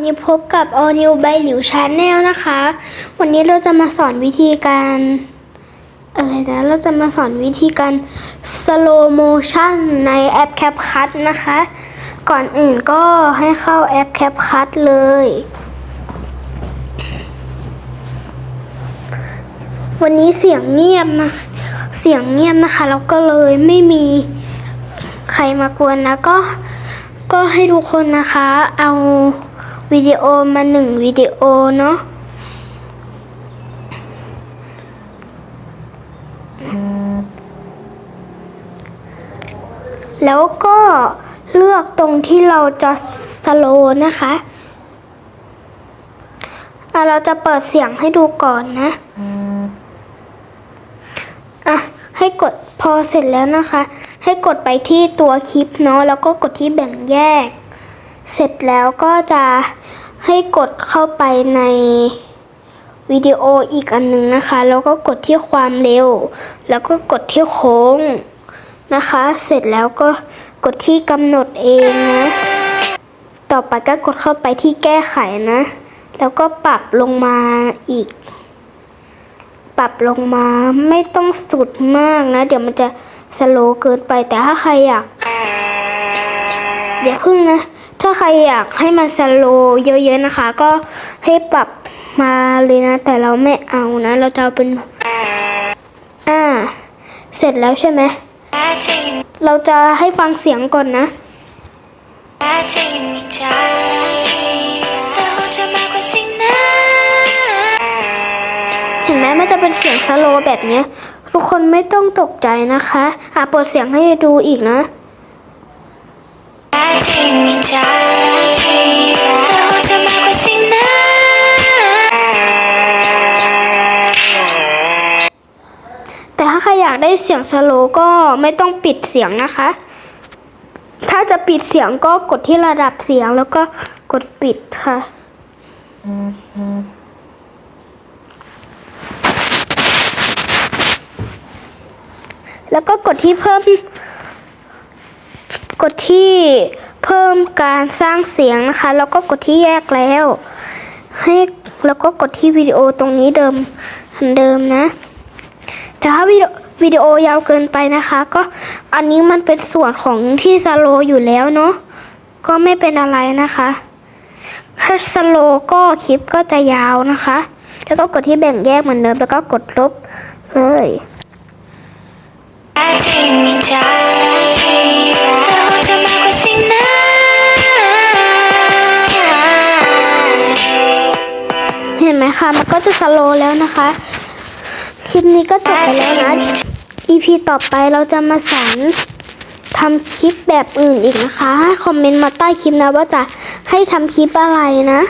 นนี้พบกับ All New ใบหลิวชาแนลนะคะ วันนี้เราจะมาสอนวิธีการอะไรนะ เราจะมาสอนวิธีการ slow motion ในแอป CapCut นะคะ ก่อนอื่นก็ให้เข้าแอป CapCut เลย วันนี้เสียงเงียบนะ เสียงเงียบนะคะ แล้วก็เลยไม่มีใครมากวนนะ ก็ ก็ให้ทุกคนนะคะ เอา วิดีโอมาหนึ่งวิดีโอเนาะแล้วก็เลือกตรงที่เราจะสโลว์นะคะอะเราจะเปิดเสียงให้ดูก่อนนะอะให้กดพอเสร็จแล้วนะคะ ให้กดไปที่ตัวคลิปเนาะแล้วก็กดที่แบ่งแยก เสร็จแล้วก็จะให้กดเข้าไปในวิดีโออีกอันหนึ่งนะคะ แล้วก็กดที่ความเร็ว แล้วก็กดที่โค้งนะคะ เสร็จแล้วก็กดที่กำหนดเองนะ ต่อไปก็กดเข้าไปที่แก้ไขนะ แล้วก็ปรับลงมาอีก ปรับลงมาไม่ต้องสุดมากนะ เดี๋ยวมันจะสโลว์เกินไปแต่ถ้าใครอยากเดี๋ยวพึ่งนะ ถ้าใครอยากให้มันสโลว์เยอะๆนะคะ ก็ให้ปรับมาเลยนะ แต่เราไม่เอานะ เราจะเอาเป็น อ่า เสร็จแล้วใช่ไหม เราจะให้ฟังเสียงก่อนนะเห็นไหมมันจะเป็นเสียงสโลว์แบบนี้ ทุกคนไม่ต้องตกใจนะคะ อะเปิดเสียงให้ดูอีกนะ อยากได้เสียงสโลก็ไม่ต้องปิดเสียงนะคะ ถ้าจะปิดเสียงก็กดที่ระดับเสียงแล้วก็กดปิดค่ะแล้วก็กดที่เพิ่ม กดที่เพิ่มการสร้างเสียงนะคะ แล้วก็กดที่แยกแล้ว ให้แล้วก็กดที่วิดีโอตรงนี้เดิมเหมือนเดิมนะแต่ถ้าวิดีโอ วิดีโอยาวเกินไปนะคะ ก็อันนี้มันเป็นส่วนของที่สโลอยู่แล้วเนาะก็ไม่เป็นอะไรนะคะถ้าสโลก็คลิปก็จะยาวนะคะ แล้วก็กดที่แบ่งแยกเหมือนเดิมแล้วก็กดลบเลยเห็นไหมคะ มันก็จะสโลแล้วนะคะ คลิปนี้ก็จบไปแล้วนะ EP ต่อไปเราจะมาสอนทำคลิปแบบอื่นอีกนะคะ คอมเมนต์มาใต้คลิปนะว่าจะให้ทำคลิปอะไรนะ